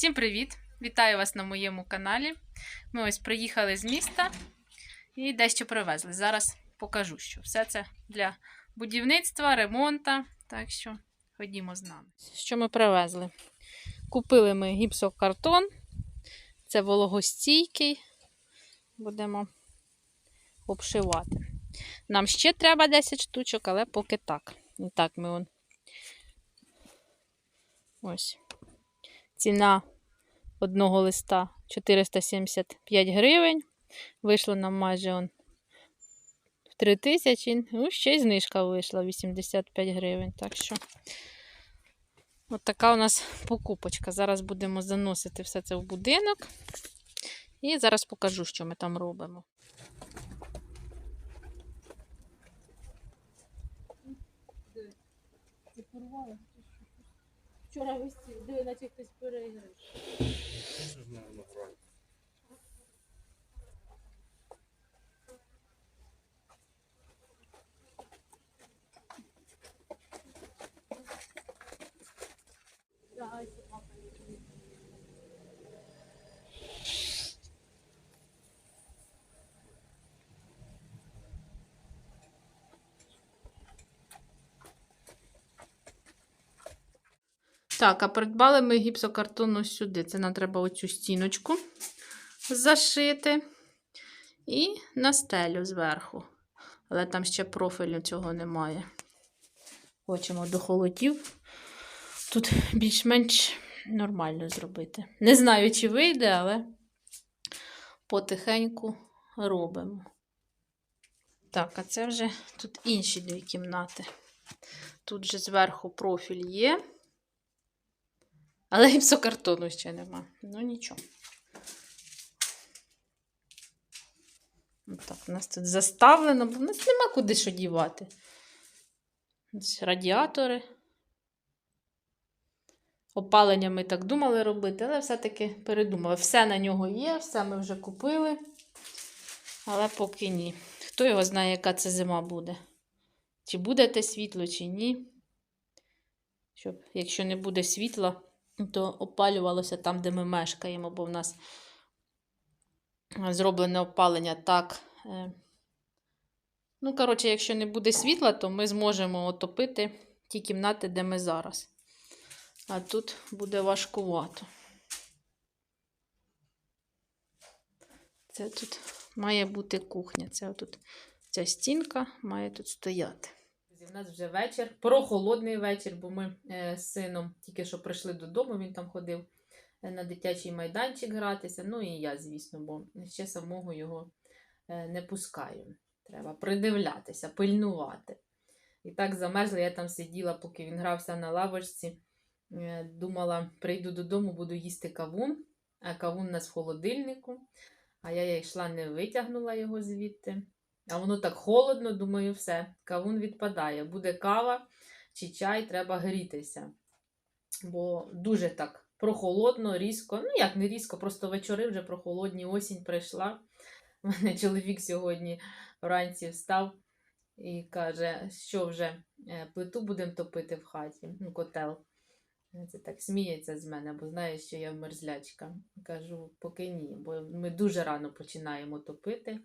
Всім привіт! Вітаю вас на моєму каналі. Ми ось приїхали з міста і дещо привезли. Зараз покажу, що все це для будівництва, ремонту. Так що ходімо з нами. Що ми привезли? Купили ми гіпсокартон. Це вологостійкий. Будемо обшивати. Нам ще треба 10 штучок, але поки так. І так ми он. Ось. Ціна одного листа 475 гривень. Вийшло нам майже он в 3 тисячі. Ну, ще й знижка вийшла 85 гривень. Так що, от така у нас покупочка. Зараз будемо заносити все це в будинок. І зараз покажу, що ми там робимо. Вчора висів, диви, наче хтось переіграв. Так, а придбали ми гіпсокартон сюди. Це нам треба оцю стіночку зашити і на стелю зверху. Але там ще профілю цього немає. Хочемо до холодів. Тут більш-менш нормально зробити. Не знаю, чи вийде, але потихеньку робимо. Так, а це вже тут інші дві кімнати. Тут же зверху профіль є. Але гіпсокартону ще нема. Ну нічого. Так, у нас тут заставлено, бо в нас нема куди що дівати. Радіатори. Опалення ми так думали робити, але все-таки передумали. Все на нього є, все ми вже купили. Але поки ні. Хто його знає, яка це зима буде? Чи буде те світло, чи ні. Щоб, якщо не буде світла, то опалювалося там, де ми мешкаємо, бо в нас зроблене опалення так. е, Ну, коротше, якщо не буде світла, то ми зможемо отопити ті кімнати, де ми зараз. А тут буде важкувато. Це тут має бути кухня. Це тут ця стінка має тут стояти. У нас вже вечір, прохолодний вечір, бо ми е, з сином тільки що прийшли додому, він там ходив е, на дитячий майданчик гратися. Ну і я, звісно, бо ще самого його е, не пускаю. Треба придивлятися, пильнувати. І так замерзла, я там сиділа, поки він грався на лавочці. Думала, прийду додому, буду їсти кавун, а кавун у нас в холодильнику. А я йшла, не витягнула його звідти. А воно так холодно, думаю, все, кавун відпадає. Буде кава чи чай, треба грітися. Бо дуже так прохолодно, різко. Ну, як не різко, просто вечори вже прохолодні, осінь прийшла. У мене чоловік сьогодні вранці встав і каже, що вже е, плиту будемо топити в хаті, ну, котел. Це так сміється з мене, бо знає, що я мерзлячка. Кажу, поки ні, бо ми дуже рано починаємо топити,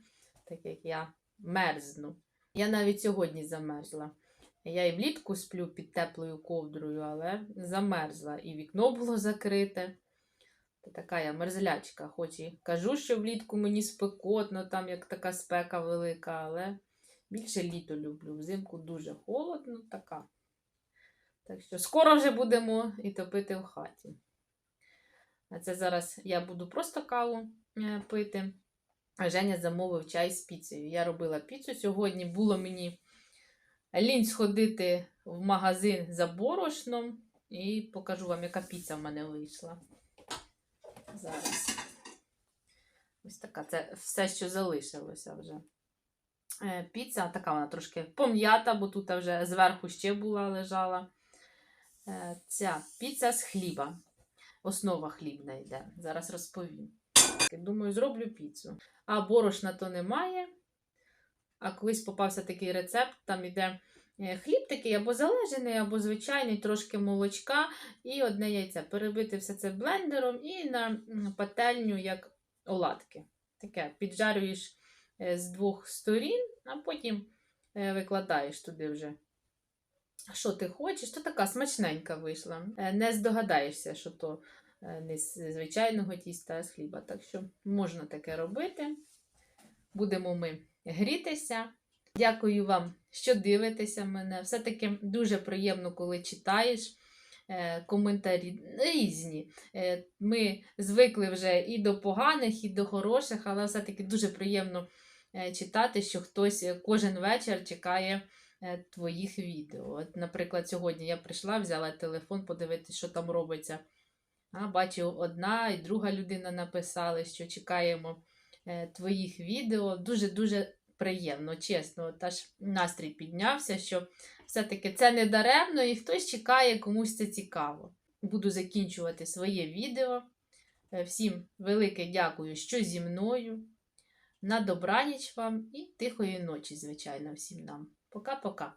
так як я мерзну. Я навіть сьогодні замерзла. Я і влітку сплю під теплою ковдрою, але замерзла. І вікно було закрите. Та така я мерзлячка. Хоч і кажу, що влітку мені спекотно, там як така спека велика, але більше літо люблю. Взимку дуже холодно, така. Так що скоро вже будемо і топити в хаті. А це зараз я буду просто каву е, пити. Женя замовив чай з піцею. Я робила піцу сьогодні. Було мені лінь сходити в магазин за борошном і покажу вам, яка піца в мене вийшла. Зараз. Ось така. Це все, що залишилося вже. Е, Піца така вона трошки пом'ята, бо тут вже зверху ще була лежала. Е, Ця піца з хліба. Основа хлібна йде. Зараз розповім. Думаю, зроблю піцу. А борошна то немає. А колись попався такий рецепт, там іде е, хліб такий або залежений, або звичайний, трошки молочка і одне яйце. Перебити все це блендером і на пательню, як оладки. Таке піджарюєш е, з двох сторін, а потім е, викладаєш туди вже. Що ти хочеш, то така смачненька вийшла. Не здогадаєшся, що то не з звичайного тіста, а з хліба. Так що можна таке робити. Будемо ми грітися. Дякую вам, що дивитеся мене. Все-таки дуже приємно, коли читаєш е, коментарі різні. Е, Ми звикли вже і до поганих, і до хороших, але все-таки дуже приємно е, читати, що хтось е, кожен вечір чекає е, твоїх відео. От, наприклад, сьогодні я прийшла, взяла телефон, подивитися, що там робиться. А, бачу, одна і друга людина написали, що чекаємо е, твоїх відео. Дуже-дуже приємно, чесно. От аж настрій піднявся, що все-таки це не даремно і хтось чекає, комусь це цікаво. Буду закінчувати своє відео. Е, Всім велике дякую, що зі мною. На добраніч вам і тихої ночі, звичайно, всім нам. Пока-пока.